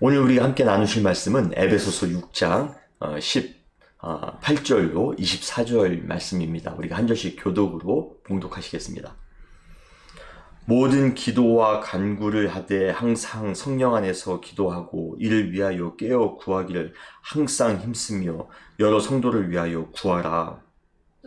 오늘 우리가 함께 나누실 말씀은 에베소서 6장 18절로 24절 말씀입니다. 우리가 한 절씩 교독으로 봉독하시겠습니다. 모든 기도와 간구를 하되 항상 성령 안에서 기도하고 이를 위하여 깨어 구하기를 항상 힘쓰며 여러 성도를 위하여 구하라.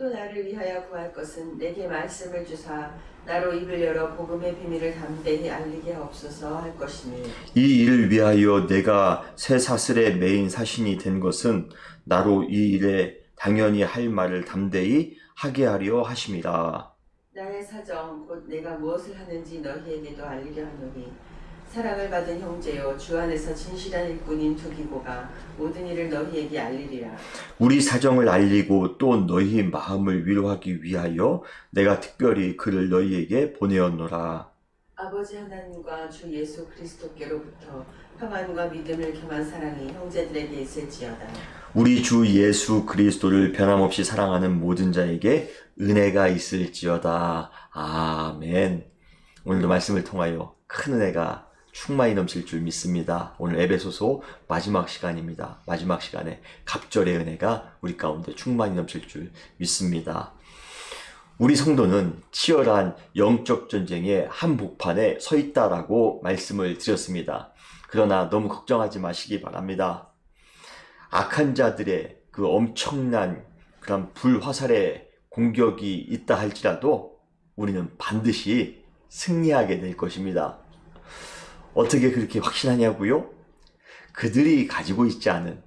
또 나를 위하여 구할 것은 내게 말씀을 주사 나로 입을 열어 복음의 비밀을 담대히 알리게 하옵소서 할 것이니 이 일을 위하여 내가 새 사슬의 메인 사신이 된 것은 나로 이 일에 당연히 할 말을 담대히 하게 하려 하심이라. 나의 사정 곧 내가 무엇을 하는지 너희에게도 알리려 하노니 사랑을 받은 형제요 주 안에서 진실한 일꾼인 두기고가 모든 일을 너희에게 알리리라 우리 사정을 알리고 또 너희 마음을 위로하기 위하여 내가 특별히 그를 너희에게 보내었노라. 아버지 하나님과 주 예수 그리스도께로부터 평안과 믿음을 겸한 사랑이 형제들에게 있을지어다 우리 주 예수 그리스도를 변함없이 사랑하는 모든 자에게 은혜가 있을지어다. 아멘. 오늘도 말씀을 통하여 큰 은혜가 충만히 넘칠 줄 믿습니다. 오늘 에베소서 마지막 시간입니다. 마지막 시간에 갑절의 은혜가 우리 가운데 충만히 넘칠 줄 믿습니다. 우리 성도는 치열한 영적 전쟁의 한복판에 서 있다라고 말씀을 드렸습니다. 그러나 너무 걱정하지 마시기 바랍니다. 악한 자들의 그 엄청난 그런 불화살의 공격이 있다 할지라도 우리는 반드시 승리하게 될 것입니다. 어떻게 그렇게 확신하냐고요? 그들이 가지고 있지 않은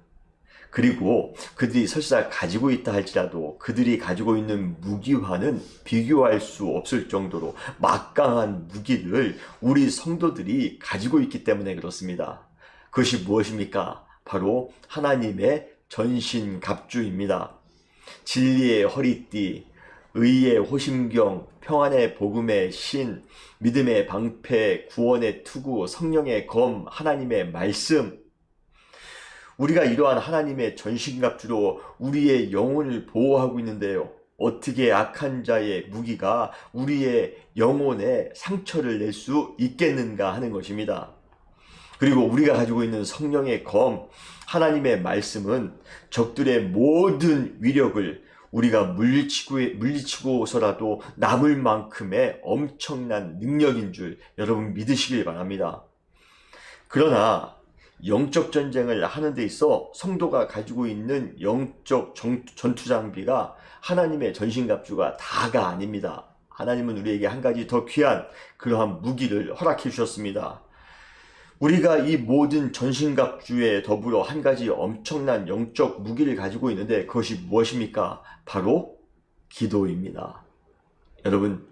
그리고 그들이 설사 가지고 있다 할지라도 그들이 가지고 있는 무기와는 비교할 수 없을 정도로 막강한 무기를 우리 성도들이 가지고 있기 때문에 그렇습니다. 그것이 무엇입니까? 바로 하나님의 전신갑주입니다. 진리의 허리띠, 의의 호심경, 평안의 복음의 신, 믿음의 방패, 구원의 투구, 성령의 검, 하나님의 말씀. 우리가 이러한 하나님의 전신갑주로 우리의 영혼을 보호하고 있는데요. 어떻게 악한 자의 무기가 우리의 영혼에 상처를 낼 수 있겠는가 하는 것입니다. 그리고 우리가 가지고 있는 성령의 검, 하나님의 말씀은 적들의 모든 위력을 우리가 물리치고, 물리치고서라도 남을 만큼의 엄청난 능력인 줄 여러분 믿으시길 바랍니다. 그러나 영적 전쟁을 하는 데 있어 성도가 가지고 있는 영적 전투 장비가 하나님의 전신갑주가 다가 아닙니다. 하나님은 우리에게 한 가지 더 귀한 그러한 무기를 허락해 주셨습니다. 우리가 이 모든 전신갑주에 더불어 한 가지 엄청난 영적 무기를 가지고 있는데 그것이 무엇입니까? 바로 기도입니다. 여러분,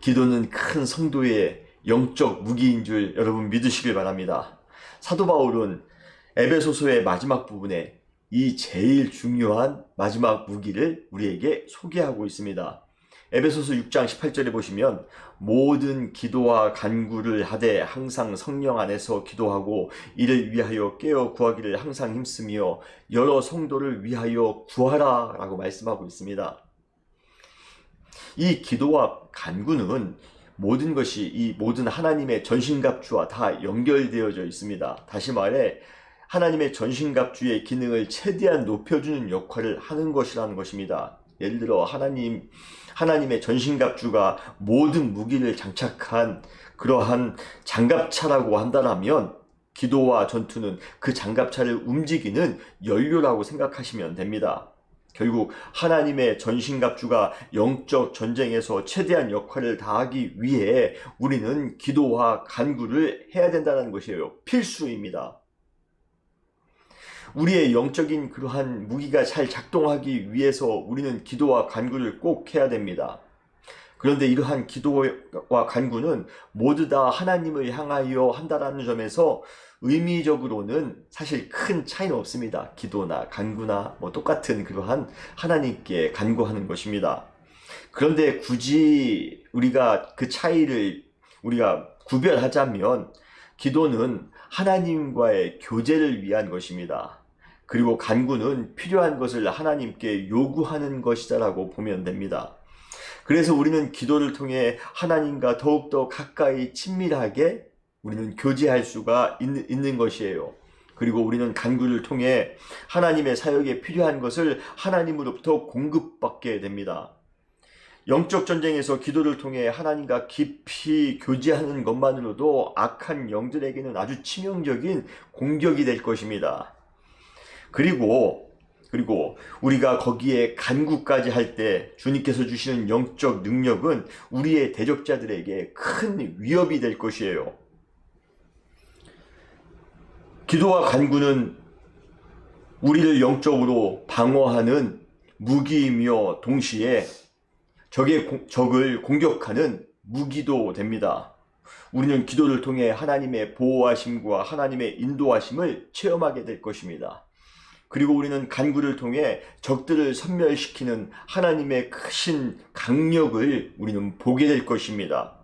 기도는 큰 성도의 영적 무기인 줄 여러분 믿으시길 바랍니다. 사도 바울은 에베소서의 마지막 부분에 이 제일 중요한 마지막 무기를 우리에게 소개하고 있습니다. 에베소서 6장 18절에 보시면 모든 기도와 간구를 하되 항상 성령 안에서 기도하고 이를 위하여 깨어 구하기를 항상 힘쓰며 여러 성도를 위하여 구하라 라고 말씀하고 있습니다. 이 기도와 간구는 모든 것이 이 모든 하나님의 전신갑주와 다 연결되어져 있습니다. 다시 말해 하나님의 전신갑주의 기능을 최대한 높여주는 역할을 하는 것이라는 것입니다. 예를 들어 하나님 하나님의 전신갑주가 모든 무기를 장착한 그러한 장갑차라고 한다면 기도와 전투는 그 장갑차를 움직이는 연료라고 생각하시면 됩니다. 결국 하나님의 전신갑주가 영적 전쟁에서 최대한 역할을 다하기 위해 우리는 기도와 간구를 해야 된다는 것이에요. 필수입니다. 우리의 영적인 그러한 무기가 잘 작동하기 위해서 우리는 기도와 간구를 꼭 해야 됩니다. 그런데 이러한 기도와 간구는 모두 다 하나님을 향하여 한다라는 점에서 의미적으로는 사실 큰 차이는 없습니다. 기도나 간구나 뭐 똑같은 그러한 하나님께 간구하는 것입니다. 그런데 굳이 우리가 그 차이를 우리가 구별하자면 기도는 하나님과의 교제를 위한 것입니다. 그리고 간구는 필요한 것을 하나님께 요구하는 것이다라고 보면 됩니다. 그래서 우리는 기도를 통해 하나님과 더욱더 가까이 친밀하게 우리는 교제할 수가 있는, 있는 것이에요. 그리고 우리는 간구를 통해 하나님의 사역에 필요한 것을 하나님으로부터 공급받게 됩니다. 영적 전쟁에서 기도를 통해 하나님과 깊이 교제하는 것만으로도 악한 영들에게는 아주 치명적인 공격이 될 것입니다. 그리고 그리고 우리가 거기에 간구까지 할 때 주님께서 주시는 영적 능력은 우리의 대적자들에게 큰 위협이 될 것이에요. 기도와 간구는 우리를 영적으로 방어하는 무기이며 동시에 적의 공- 적을 공격하는 무기도 됩니다. 우리는 기도를 통해 하나님의 보호하심과 하나님의 인도하심을 체험하게 될 것입니다. 그리고 우리는 간구를 통해 적들을 섬멸시키는 하나님의 크신 강력을 우리는 보게 될 것입니다.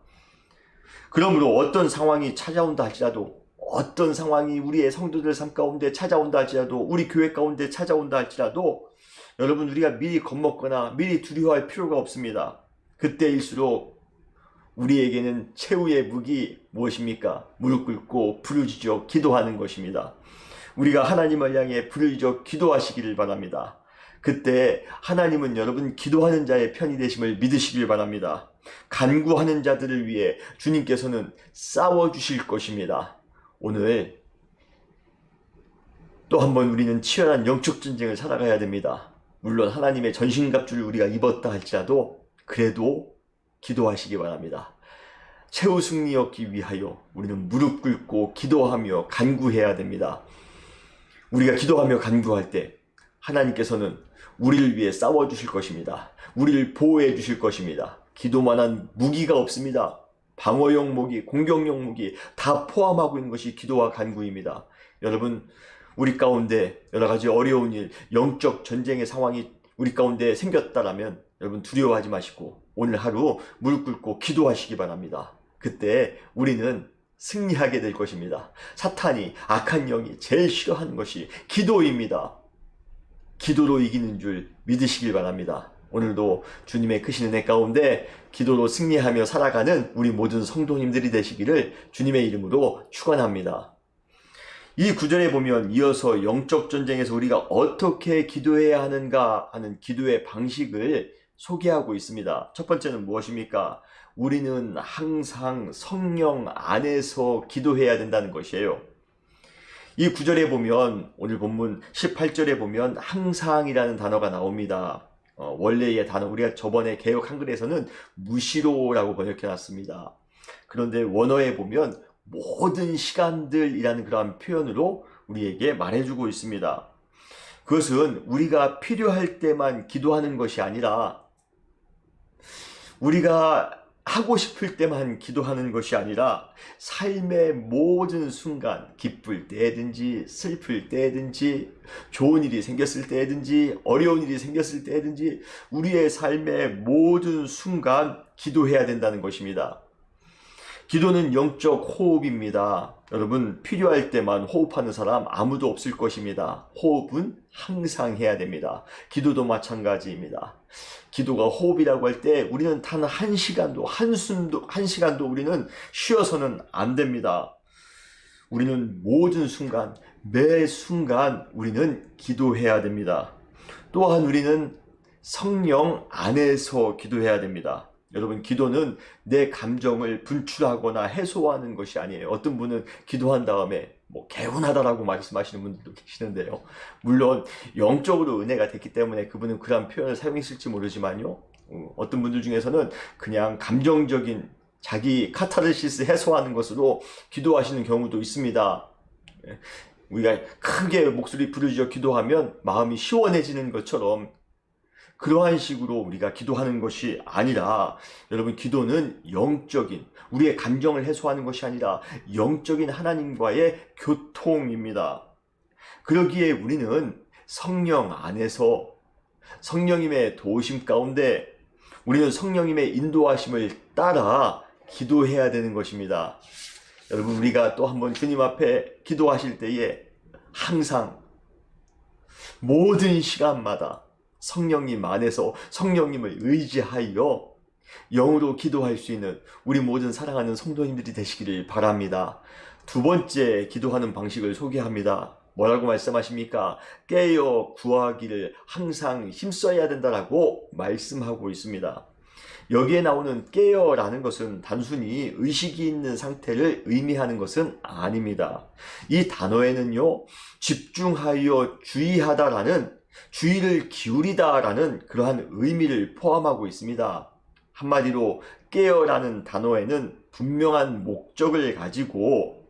그러므로 어떤 상황이 찾아온다 할지라도 어떤 상황이 우리의 성도들 삶 가운데 찾아온다 할지라도 우리 교회 가운데 찾아온다 할지라도 여러분 우리가 미리 겁먹거나 미리 두려워할 필요가 없습니다. 그때일수록 우리에게는 최후의 무기 무엇입니까? 무릎 꿇고 부르짖어 기도하는 것입니다. 우리가 하나님을 향해 부르짖어 기도하시기를 바랍니다. 그때 하나님은 여러분 기도하는 자의 편이 되심을 믿으시길 바랍니다. 간구하는 자들을 위해 주님께서는 싸워 주실 것입니다. 오늘 또 한번 우리는 치열한 영적 전쟁을 살아가야 됩니다. 물론 하나님의 전신갑주를 우리가 입었다 할지라도 그래도 기도하시기 바랍니다. 최후 승리 얻기 위하여 우리는 무릎 꿇고 기도하며 간구해야 됩니다. 우리가 기도하며 간구할 때 하나님께서는 우리를 위해 싸워 주실 것입니다. 우리를 보호해 주실 것입니다. 기도만한 무기가 없습니다. 방어용 무기, 공격용 무기 다 포함하고 있는 것이 기도와 간구입니다. 여러분, 우리 가운데 여러 가지 어려운 일, 영적 전쟁의 상황이 우리 가운데 생겼다라면 여러분 두려워하지 마시고 오늘 하루 무릎 꿇고 기도하시기 바랍니다. 그때 우리는 승리하게 될 것입니다. 사탄이 악한 영이 제일 싫어하는 것이 기도입니다. 기도로 이기는 줄 믿으시길 바랍니다. 오늘도 주님의 크신 은혜 가운데 기도로 승리하며 살아가는 우리 모든 성도님들이 되시기를 주님의 이름으로 축원합니다. 이 구절에 보면 이어서 영적 전쟁에서 우리가 어떻게 기도해야 하는가 하는 기도의 방식을 소개하고 있습니다. 첫 번째는 무엇입니까? 우리는 항상 성령 안에서 기도해야 된다는 것이에요. 이 구절에 보면 오늘 본문 18절에 보면 항상이라는 단어가 나옵니다. 어, 원래의 단어 우리가 저번에 개혁 한글에서는 무시로라고 번역해 놨습니다. 그런데 원어에 보면 모든 시간들이라는 그러한 표현으로 우리에게 말해주고 있습니다. 그것은 우리가 필요할 때만 기도하는 것이 아니라 우리가 하고 싶을 때만 기도하는 것이 아니라 삶의 모든 순간, 기쁠 때든지 슬플 때든지 좋은 일이 생겼을 때든지 어려운 일이 생겼을 때든지 우리의 삶의 모든 순간 기도해야 된다는 것입니다. 기도는 영적 호흡입니다. 여러분, 필요할 때만 호흡하는 사람 아무도 없을 것입니다. 호흡은 항상 해야 됩니다. 기도도 마찬가지입니다. 기도가 호흡이라고 할 때 우리는 단 한 시간도, 한숨도, 한 시간도 우리는 쉬어서는 안 됩니다. 우리는 모든 순간, 매 순간 우리는 기도해야 됩니다. 또한 우리는 성령 안에서 기도해야 됩니다. 여러분, 기도는 내 감정을 분출하거나 해소하는 것이 아니에요. 어떤 분은 기도한 다음에 뭐 개운하다라고 말씀하시는 분들도 계시는데요. 물론 영적으로 은혜가 됐기 때문에 그분은 그런 표현을 사용했을지 모르지만요. 어, 어떤 분들 중에서는 그냥 감정적인 자기 카타르시스 해소하는 것으로 기도하시는 경우도 있습니다. 예, 우리가 크게 목소리 부르짖어 기도하면 마음이 시원해지는 것처럼 그러한 식으로 우리가 기도하는 것이 아니라 여러분 기도는 영적인 우리의 감정을 해소하는 것이 아니라 영적인 하나님과의 교통입니다. 그러기에 우리는 성령 안에서 성령님의 도우심 가운데 우리는 성령님의 인도하심을 따라 기도해야 되는 것입니다. 여러분 우리가 또 한번 주님 앞에 기도하실 때에 항상 모든 시간마다 성령님 안에서 성령님을 의지하여 영으로 기도할 수 있는 우리 모든 사랑하는 성도님들이 되시기를 바랍니다. 두 번째 기도하는 방식을 소개합니다. 뭐라고 말씀하십니까? 깨어 구하기를 항상 힘써야 된다라고 말씀하고 있습니다. 여기에 나오는 깨어라는 것은 단순히 의식이 있는 상태를 의미하는 것은 아닙니다. 이 단어에는요, 집중하여 주의하다라는 주의를 기울이다라는 그러한 의미를 포함하고 있습니다. 한마디로 깨어라는 단어에는 분명한 목적을 가지고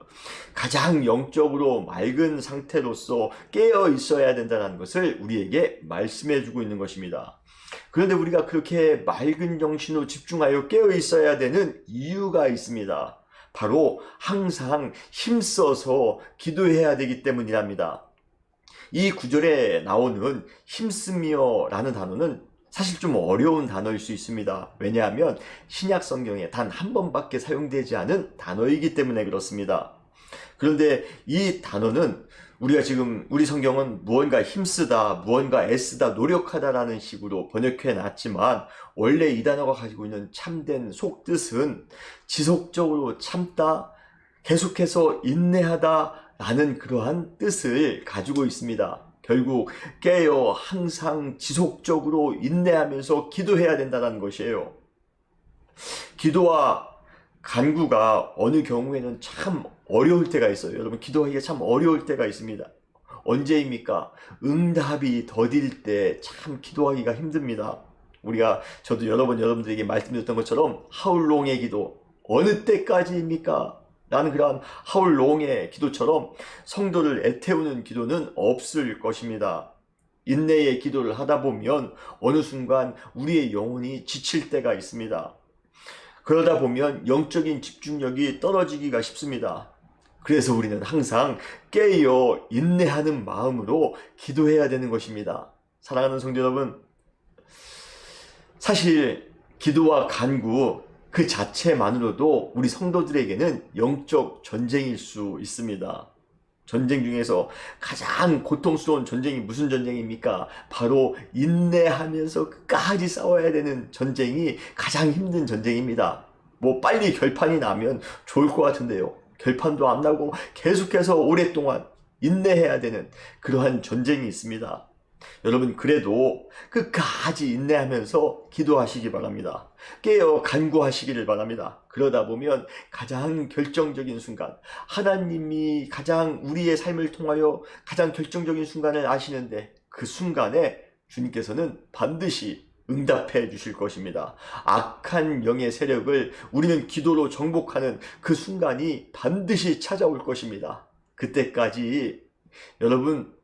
가장 영적으로 맑은 상태로서 깨어 있어야 된다는 것을 우리에게 말씀해 주고 있는 것입니다. 그런데 우리가 그렇게 맑은 정신으로 집중하여 깨어 있어야 되는 이유가 있습니다. 바로 항상 힘써서 기도해야 되기 때문이랍니다. 이 구절에 나오는 힘쓰며 라는 단어는 사실 좀 어려운 단어일 수 있습니다. 왜냐하면 신약 성경에 단 한 번밖에 사용되지 않은 단어이기 때문에 그렇습니다. 그런데 이 단어는 우리가 지금 우리 성경은 무언가 힘쓰다, 무언가 애쓰다, 노력하다라는 식으로 번역해 놨지만 원래 이 단어가 가지고 있는 참된 속뜻은 지속적으로 참다, 계속해서 인내하다 라는 그러한 뜻을 가지고 있습니다. 결국 깨어 항상 지속적으로 인내하면서 기도해야 된다는 것이에요. 기도와 간구가 어느 경우에는 참 어려울 때가 있어요. 여러분, 기도하기가 참 어려울 때가 있습니다. 언제입니까? 응답이 더딜 때 참 기도하기가 힘듭니다. 우리가, 저도 여러 번 여러분들에게 말씀드렸던 것처럼, 하울롱의 기도, 어느 때까지입니까? 라는 그러한 하울롱의 기도처럼 성도를 애태우는 기도는 없을 것입니다. 인내의 기도를 하다 보면 어느 순간 우리의 영혼이 지칠 때가 있습니다. 그러다 보면 영적인 집중력이 떨어지기가 쉽습니다. 그래서 우리는 항상 깨어 인내하는 마음으로 기도해야 되는 것입니다. 사랑하는 성도 여러분, 사실 기도와 간구 그 자체만으로도 우리 성도들에게는 영적 전쟁일 수 있습니다. 전쟁 중에서 가장 고통스러운 전쟁이 무슨 전쟁입니까? 바로 인내하면서 끝까지 싸워야 되는 전쟁이 가장 힘든 전쟁입니다. 뭐 빨리 결판이 나면 좋을 것 같은데요. 결판도 안 나고 계속해서 오랫동안 인내해야 되는 그러한 전쟁이 있습니다. 여러분 그래도 끝까지 인내하면서 기도하시기 바랍니다. 깨어 간구하시기를 바랍니다. 그러다 보면 가장 결정적인 순간 하나님이 가장 우리의 삶을 통하여 가장 결정적인 순간을 아시는데 그 순간에 주님께서는 반드시 응답해 주실 것입니다. 악한 영의 세력을 우리는 기도로 정복하는 그 순간이 반드시 찾아올 것입니다. 그때까지 여러분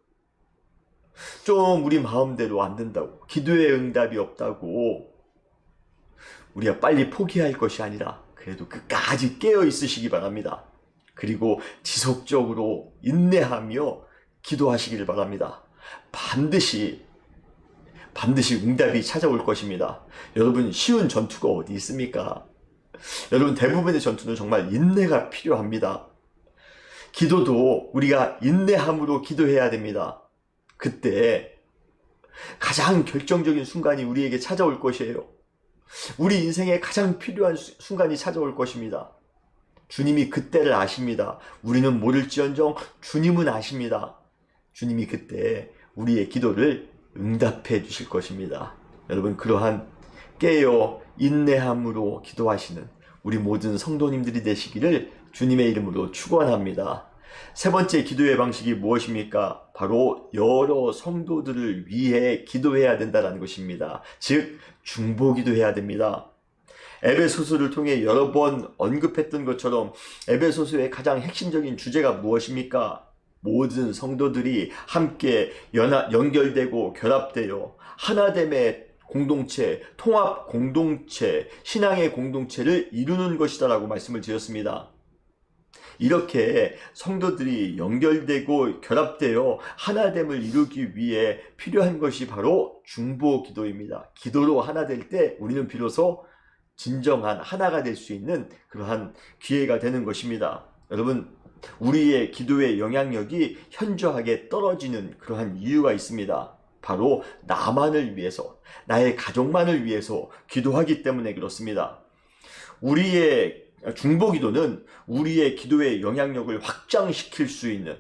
좀 우리 마음대로 안 된다고, 기도의 응답이 없다고, 우리가 빨리 포기할 것이 아니라, 그래도 끝까지 깨어 있으시기 바랍니다. 그리고 지속적으로 인내하며 기도하시기를 바랍니다. 반드시, 반드시 응답이 찾아올 것입니다. 여러분, 쉬운 전투가 어디 있습니까? 여러분, 대부분의 전투는 정말 인내가 필요합니다. 기도도 우리가 인내함으로 기도해야 됩니다. 그때 가장 결정적인 순간이 우리에게 찾아올 것이에요. 우리 인생에 가장 필요한 수- 순간이 찾아올 것입니다. 주님이 그때를 아십니다. 우리는 모를지언정 주님은 아십니다. 주님이 그때 우리의 기도를 응답해 주실 것입니다. 여러분, 그러한 깨어 인내함으로 기도하시는 우리 모든 성도님들이 되시기를 주님의 이름으로 축원합니다. 세 번째 기도의 방식이 무엇입니까? 바로 여러 성도들을 위해 기도해야 된다는 것입니다. 즉 중보 기도 해야 됩니다. 에베소서를 통해 여러 번 언급했던 것처럼 에베소서의 가장 핵심적인 주제가 무엇입니까? 모든 성도들이 함께 연합, 연결되고 결합되어 하나됨의 공동체, 통합 공동체, 신앙의 공동체를 이루는 것이다라고 말씀을 드렸습니다. 이렇게 성도들이 연결되고 결합되어 하나됨을 이루기 위해 필요한 것이 바로 중보 기도입니다. 기도로 하나 될 때 우리는 비로소 진정한 하나가 될 수 있는 그러한 기회가 되는 것입니다. 여러분, 우리의 기도의 영향력이 현저하게 떨어지는 그러한 이유가 있습니다. 바로 나만을 위해서, 나의 가족만을 위해서 기도하기 때문에 그렇습니다. 우리의 중보 기도는 우리의 기도의 영향력을 확장시킬 수 있는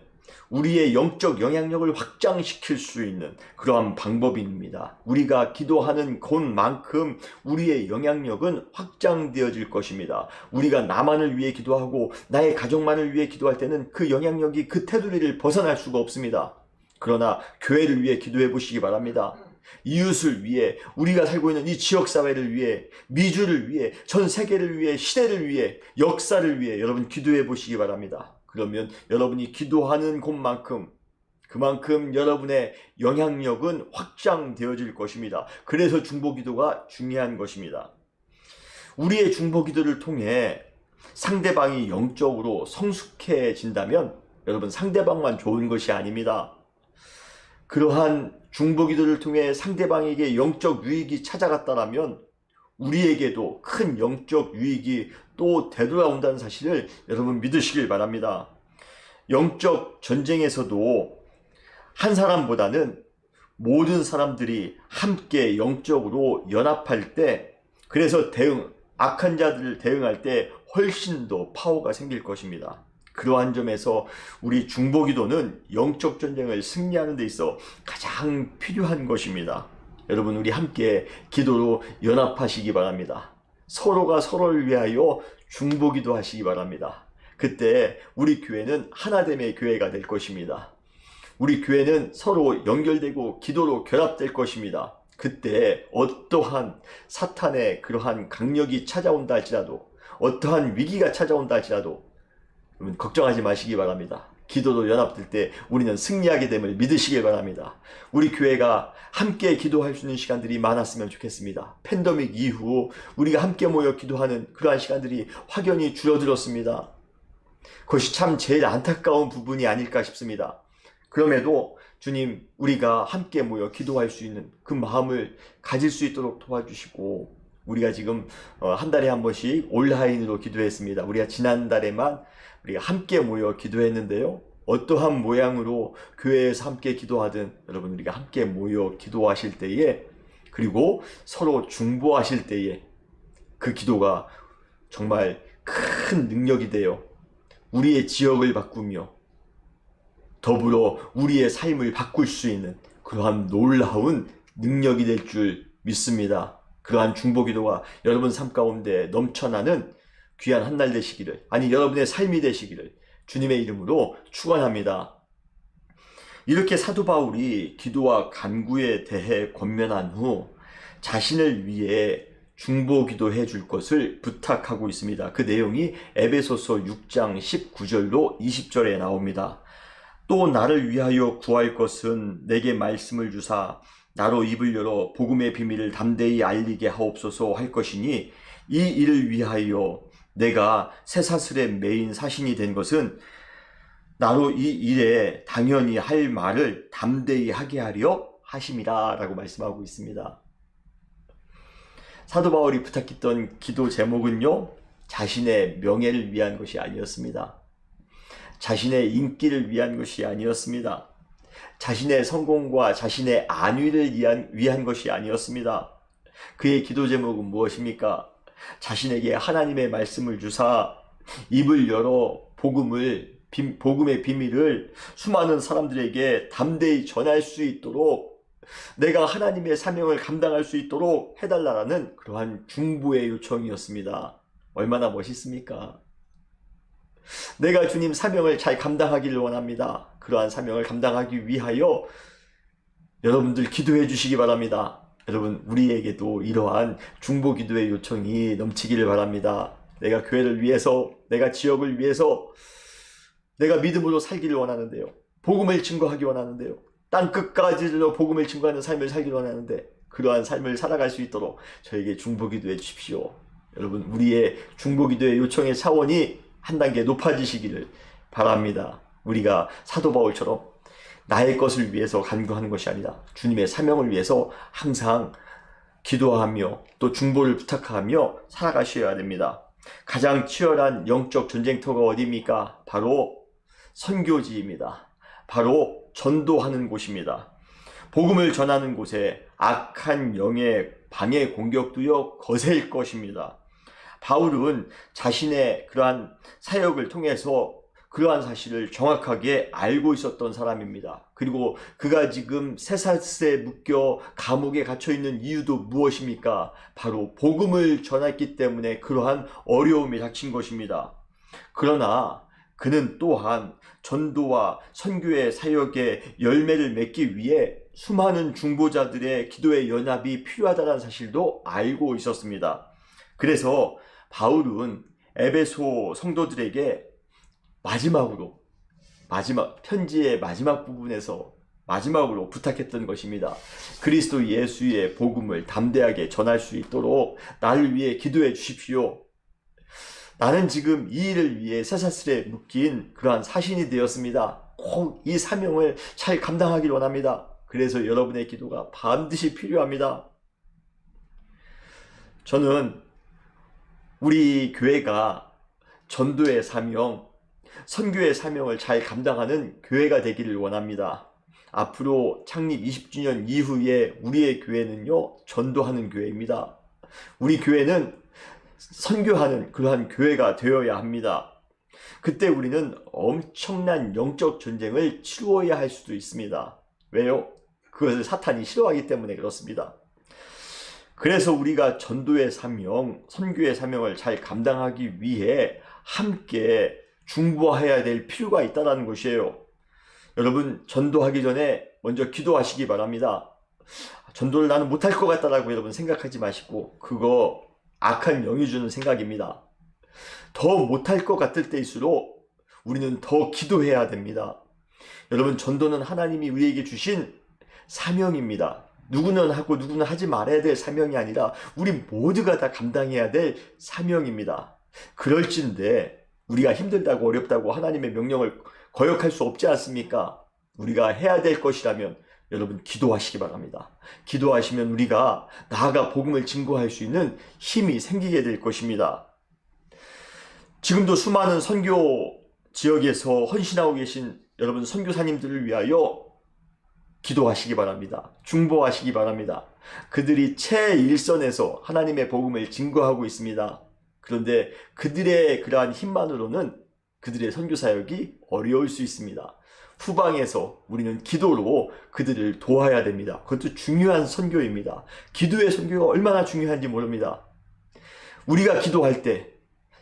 우리의 영적 영향력을 확장시킬 수 있는 그러한 방법입니다. 우리가 기도하는 곳만큼 우리의 영향력은 확장되어질 것입니다. 우리가 나만을 위해 기도하고 나의 가족만을 위해 기도할 때는 그 영향력이 그 테두리를 벗어날 수가 없습니다. 그러나 교회를 위해 기도해 보시기 바랍니다. 이웃을 위해 우리가 살고 있는 이 지역 사회를 위해 미주를 위해 전 세계를 위해 시대를 위해 역사를 위해 여러분 기도해 보시기 바랍니다. 그러면 여러분이 기도하는 곳만큼 그만큼 여러분의 영향력은 확장되어질 것입니다. 그래서 중보 기도가 중요한 것입니다. 우리의 중보 기도를 통해 상대방이 영적으로 성숙해진다면 여러분 상대방만 좋은 것이 아닙니다. 그러한 중보 기도를 통해 상대방에게 영적 유익이 찾아갔다라면 우리에게도 큰 영적 유익이 또 되돌아온다는 사실을 여러분 믿으시길 바랍니다. 영적 전쟁에서도 한 사람보다는 모든 사람들이 함께 영적으로 연합할 때 그래서 대응 악한 자들을 대응할 때 훨씬 더 파워가 생길 것입니다. 그러한 점에서 우리 중보기도는 영적 전쟁을 승리하는 데 있어 가장 필요한 것입니다. 여러분 우리 함께 기도로 연합하시기 바랍니다. 서로가 서로를 위하여 중보기도 하시기 바랍니다. 그때 우리 교회는 하나됨의 교회가 될 것입니다. 우리 교회는 서로 연결되고 기도로 결합될 것입니다. 그때 어떠한 사탄의 그러한 강력이 찾아온다 할지라도 어떠한 위기가 찾아온다 할지라도 여러분 걱정하지 마시기 바랍니다. 기도로 연합될 때 우리는 승리하게 됨을 믿으시길 바랍니다. 우리 교회가 함께 기도할 수 있는 시간들이 많았으면 좋겠습니다. 팬데믹 이후 우리가 함께 모여 기도하는 그러한 시간들이 확연히 줄어들었습니다. 그것이 참 제일 안타까운 부분이 아닐까 싶습니다. 그럼에도 주님, 우리가 함께 모여 기도할 수 있는 그 마음을 가질 수 있도록 도와주시고, 우리가 지금 어, 한 달에 한 번씩 온라인으로 기도했습니다. 우리가 지난달에만 우리가 함께 모여 기도했는데요. 어떠한 모양으로 교회에서 함께 기도하든 여러분 우리가 함께 모여 기도하실 때에 그리고 서로 중보하실 때에 그 기도가 정말 큰 능력이 되어 우리의 지역을 바꾸며 더불어 우리의 삶을 바꿀 수 있는 그러한 놀라운 능력이 될 줄 믿습니다. 그러한 중보 기도가 여러분 삶 가운데 넘쳐나는 귀한 한날 되시기를, 아니 여러분의 삶이 되시기를 주님의 이름으로 축원합니다. 이렇게 사도 바울이 기도와 간구에 대해 권면한 후 자신을 위해 중보 기도해 줄 것을 부탁하고 있습니다. 그 내용이 에베소서 6장 19절로 20절에 나옵니다. 또 나를 위하여 구할 것은 내게 말씀을 주사 나로 입을 열어 복음의 비밀을 담대히 알리게 하옵소서 할 것이니 이 일을 위하여 내가 쇠사슬에 매인 사신이 된 것은 나로 이 일에 당연히 할 말을 담대히 하게 하려 하심이라 라고 말씀하고 있습니다. 사도 바울이 부탁했던 기도 제목은요, 자신의 명예를 위한 것이 아니었습니다. 자신의 인기를 위한 것이 아니었습니다. 자신의 성공과 자신의 안위를 위한, 위한 것이 아니었습니다. 그의 기도 제목은 무엇입니까? 자신에게 하나님의 말씀을 주사 입을 열어 복음을 비- 복음의 비밀을 수많은 사람들에게 담대히 전할 수 있도록 내가 하나님의 사명을 감당할 수 있도록 해달라라는 그러한 중보의 요청이었습니다. 얼마나 멋있습니까? 내가 주님 사명을 잘 감당하기를 원합니다. 그러한 사명을 감당하기 위하여 여러분들 기도해 주시기 바랍니다. 여러분, 우리에게도 이러한 중보 기도의 요청이 넘치기를 바랍니다. 내가 교회를 위해서, 내가 지역을 위해서, 내가 믿음으로 살기를 원하는데요. 복음을 증거하기 원하는데요. 땅 끝까지로 복음을 증거하는 삶을 살기를 원하는데, 그러한 삶을 살아갈 수 있도록 저에게 중보 기도해 주십시오. 여러분, 우리의 중보 기도의 요청의 차원이 한 단계 높아지시기를 바랍니다. 우리가 사도 바울처럼 나의 것을 위해서 간구하는 것이 아니라 주님의 사명을 위해서 항상 기도하며 또 중보를 부탁하며 살아가셔야 됩니다. 가장 치열한 영적 전쟁터가 어디입니까? 바로 선교지입니다. 바로 전도하는 곳입니다. 복음을 전하는 곳에 악한 영의 방해 공격도요 거셀 것입니다. 바울은 자신의 그러한 사역을 통해서 그러한 사실을 정확하게 알고 있었던 사람입니다. 그리고 그가 지금 세사스에 묶여 감옥에 갇혀 있는 이유도 무엇입니까? 바로 복음을 전했기 때문에 그러한 어려움이 닥친 것입니다. 그러나 그는 또한 전도와 선교의 사역에 열매를 맺기 위해 수많은 중보자들의 기도의 연합이 필요하다는 사실도 알고 있었습니다. 그래서 바울은 에베소 성도들에게 마지막으로 마지막 편지의 마지막 부분에서 마지막으로 부탁했던 것입니다. 그리스도 예수의 복음을 담대하게 전할 수 있도록 나를 위해 기도해 주십시오. 나는 지금 이 일을 위해 세사슬에 묶인 그러한 사신이 되었습니다. 꼭 이 사명을 잘 감당하길 원합니다. 그래서 여러분의 기도가 반드시 필요합니다. 저는 우리 교회가 전도의 사명, 선교의 사명을 잘 감당하는 교회가 되기를 원합니다. 앞으로 창립 20주년 이후에 우리의 교회는요, 전도하는 교회입니다. 우리 교회는 선교하는 그러한 교회가 되어야 합니다. 그때 우리는 엄청난 영적 전쟁을 치루어야 할 수도 있습니다. 왜요? 그것을 사탄이 싫어하기 때문에 그렇습니다. 그래서 우리가 전도의 사명, 선교의 사명을 잘 감당하기 위해 함께 중보해야 될 필요가 있다는 것이에요. 여러분, 전도하기 전에 먼저 기도하시기 바랍니다. 전도를 나는 못할 것 같다라고 여러분 생각하지 마시고, 그거 악한 영이 주는 생각입니다. 더 못할 것 같을 때일수록 우리는 더 기도해야 됩니다. 여러분, 전도는 하나님이 우리에게 주신 사명입니다. 누구는 하고 누구는 하지 말아야 될 사명이 아니라 우리 모두가 다 감당해야 될 사명입니다. 그럴진데 우리가 힘들다고 어렵다고 하나님의 명령을 거역할 수 없지 않습니까? 우리가 해야 될 것이라면 여러분 기도하시기 바랍니다. 기도하시면 우리가 나아가 복음을 증거할 수 있는 힘이 생기게 될 것입니다. 지금도 수많은 선교 지역에서 헌신하고 계신 여러분 선교사님들을 위하여 기도하시기 바랍니다. 중보하시기 바랍니다. 그들이 최일선에서 하나님의 복음을 증거하고 있습니다. 그런데 그들의 그러한 힘만으로는 그들의 선교 사역이 어려울 수 있습니다. 후방에서 우리는 기도로 그들을 도와야 됩니다. 그것도 중요한 선교입니다. 기도의 선교가 얼마나 중요한지 모릅니다. 우리가 기도할 때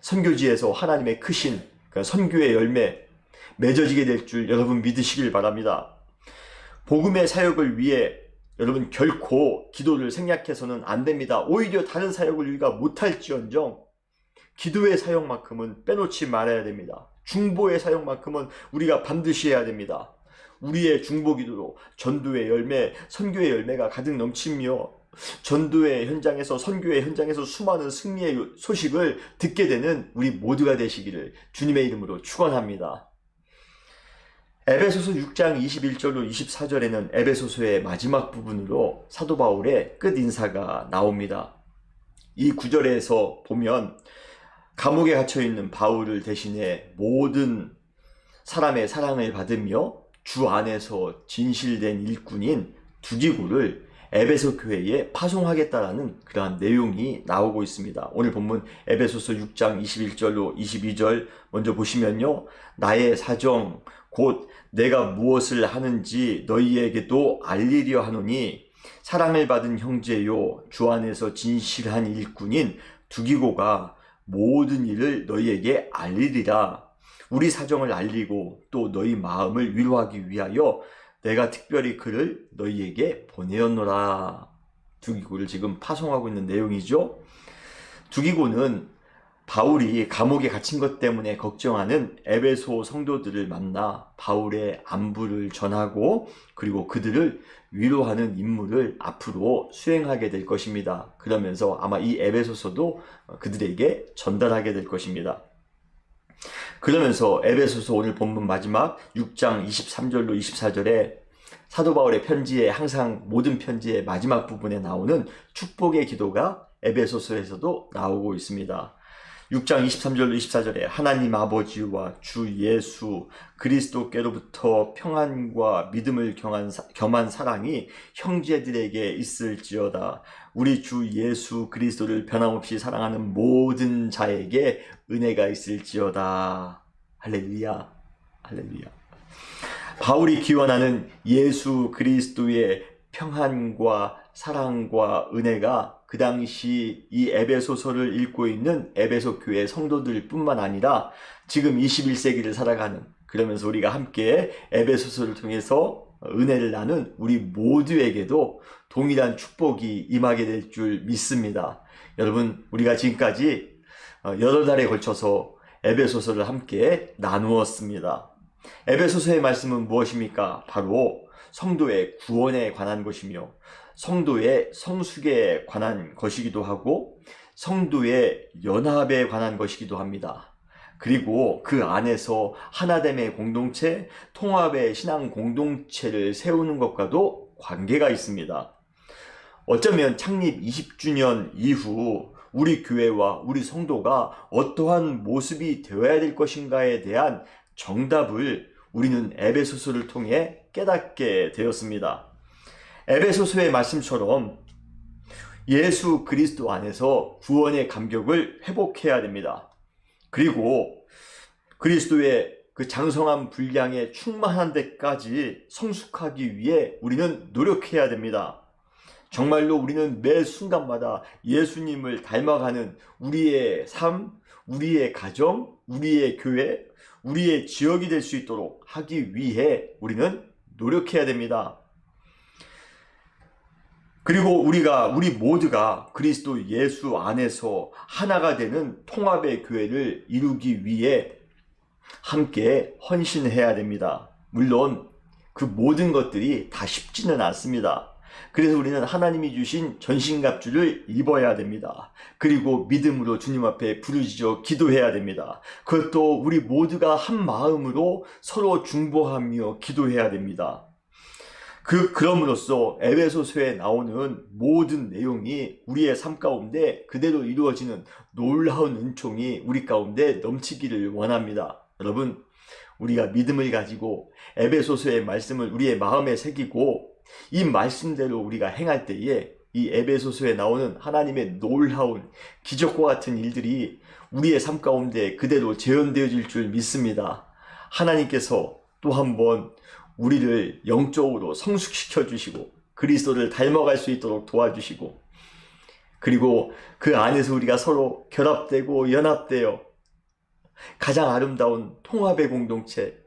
선교지에서 하나님의 크신 그 선교의 열매 맺어지게 될 줄 여러분 믿으시길 바랍니다. 복음의 사역을 위해 여러분 결코 기도를 생략해서는 안 됩니다. 오히려 다른 사역을 우리가 못할지언정 기도의 사역만큼은 빼놓지 말아야 됩니다. 중보의 사역만큼은 우리가 반드시 해야 됩니다. 우리의 중보 기도로 전도의 열매, 선교의 열매가 가득 넘치며 전도의 현장에서 선교의 현장에서 수많은 승리의 소식을 듣게 되는 우리 모두가 되시기를 주님의 이름으로 축원합니다. 에베소서 6장 21절로 24절에는 에베소서의 마지막 부분으로 사도 바울의 끝 인사가 나옵니다. 이 구절에서 보면 감옥에 갇혀 있는 바울을 대신해 모든 사람의 사랑을 받으며 주 안에서 진실된 일꾼인 두기고를 에베소 교회에 파송하겠다라는 그러한 내용이 나오고 있습니다. 오늘 본문 에베소서 6장 21절로 22절 먼저 보시면요. 나의 사정 곧 내가 무엇을 하는지 너희에게도 알리려 하노니 사랑을 받은 형제요 주 안에서 진실한 일꾼인 두기고가 모든 일을 너희에게 알리리라. 우리 사정을 알리고 또 너희 마음을 위로하기 위하여 내가 특별히 그를 너희에게 보내었노라. 두기고를 지금 파송하고 있는 내용이죠. 두기고는 바울이 감옥에 갇힌 것 때문에 걱정하는 에베소 성도들을 만나 바울의 안부를 전하고 그리고 그들을 위로하는 임무를 앞으로 수행하게 될 것입니다. 그러면서 아마 이 에베소서도 그들에게 전달하게 될 것입니다. 그러면서 에베소서 오늘 본문 마지막 6장 23절로 24절에 사도 바울의 편지에 항상 모든 편지의 마지막 부분에 나오는 축복의 기도가 에베소서에서도 나오고 있습니다. 6장 23절로 24절에 하나님 아버지와 주 예수 그리스도께로부터 평안과 믿음을 경한, 사- 겸한 사랑이 형제들에게 있을지어다. 우리 주 예수 그리스도를 변함없이 사랑하는 모든 자에게 은혜가 있을지어다. 할렐루야. 할렐루야. 바울이 기원하는 예수 그리스도의 평안과 사랑과 은혜가 그 당시 이 에베소서를 읽고 있는 에베소 교회 성도들 뿐만 아니라 지금 21세기를 살아가는 그러면서 우리가 함께 에베소서를 통해서 은혜를 나눈 우리 모두에게도 동일한 축복이 임하게 될 줄 믿습니다. 여러분, 우리가 지금까지 어, 여러 달에 걸쳐서 에베소서를 함께 나누었습니다. 에베소서의 말씀은 무엇입니까? 바로 성도의 구원에 관한 것이며 성도의 성숙에 관한 것이기도 하고 성도의 연합에 관한 것이기도 합니다. 그리고 그 안에서 하나됨의 공동체, 통합의 신앙 공동체를 세우는 것과도 관계가 있습니다. 어쩌면 창립 20주년 이후 우리 교회와 우리 성도가 어떠한 모습이 되어야 될 것인가에 대한 정답을 우리는 에베소서를 통해 깨닫게 되었습니다. 에베소서의 말씀처럼 예수 그리스도 안에서 구원의 감격을 회복해야 됩니다. 그리고 그리스도의 그 장성한 분량에 충만한 데까지 성숙하기 위해 우리는 노력해야 됩니다. 정말로 우리는 매 순간마다 예수님을 닮아가는 우리의 삶, 우리의 가정, 우리의 교회, 우리의 지역이 될 수 있도록 하기 위해 우리는 노력해야 됩니다. 그리고 우리가, 우리 모두가 그리스도 예수 안에서 하나가 되는 통합의 교회를 이루기 위해 함께 헌신해야 됩니다. 물론 그 모든 것들이 다 쉽지는 않습니다. 그래서 우리는 하나님이 주신 전신갑주를 입어야 됩니다. 그리고 믿음으로 주님 앞에 부르짖어 기도해야 됩니다. 그것도 우리 모두가 한 마음으로 서로 중보하며 기도해야 됩니다. 그, 그럼으로써 에베소서에 나오는 모든 내용이 우리의 삶 가운데 그대로 이루어지는 놀라운 은총이 우리 가운데 넘치기를 원합니다. 여러분, 우리가 믿음을 가지고 에베소서의 말씀을 우리의 마음에 새기고 이 말씀대로 우리가 행할 때에 이 에베소서에 나오는 하나님의 놀라운 기적과 같은 일들이 우리의 삶 가운데 그대로 재현되어질 줄 믿습니다. 하나님께서 또 한번 우리를 영적으로 성숙시켜 주시고 그리스도를 닮아갈 수 있도록 도와주시고 그리고 그 안에서 우리가 서로 결합되고 연합되어 가장 아름다운 통합의 공동체,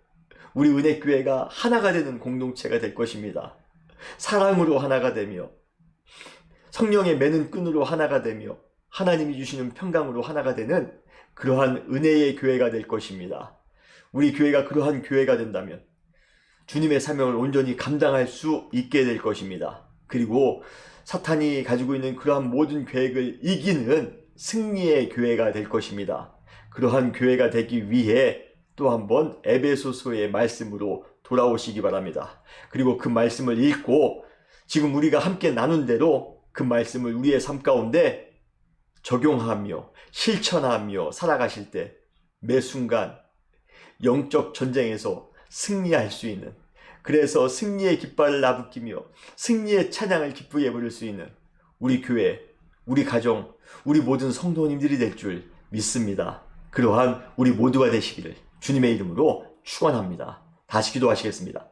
우리 은혜교회가 하나가 되는 공동체가 될 것입니다. 사랑으로 하나가 되며, 성령의 매는 끈으로 하나가 되며, 하나님이 주시는 평강으로 하나가 되는 그러한 은혜의 교회가 될 것입니다. 우리 교회가 그러한 교회가 된다면, 주님의 사명을 온전히 감당할 수 있게 될 것입니다. 그리고 사탄이 가지고 있는 그러한 모든 계획을 이기는 승리의 교회가 될 것입니다. 그러한 교회가 되기 위해 또 한번 에베소서의 말씀으로 돌아오시기 바랍니다. 그리고 그 말씀을 읽고 지금 우리가 함께 나눈 대로 그 말씀을 우리의 삶 가운데 적용하며 실천하며 살아가실 때 매 순간 영적 전쟁에서 승리할 수 있는 그래서 승리의 깃발을 나부끼며 승리의 찬양을 기쁘게 부를 수 있는 우리 교회, 우리 가정, 우리 모든 성도님들이 될 줄 믿습니다. 그러한 우리 모두가 되시기를 주님의 이름으로 축원합니다. 다시 기도하시겠습니다.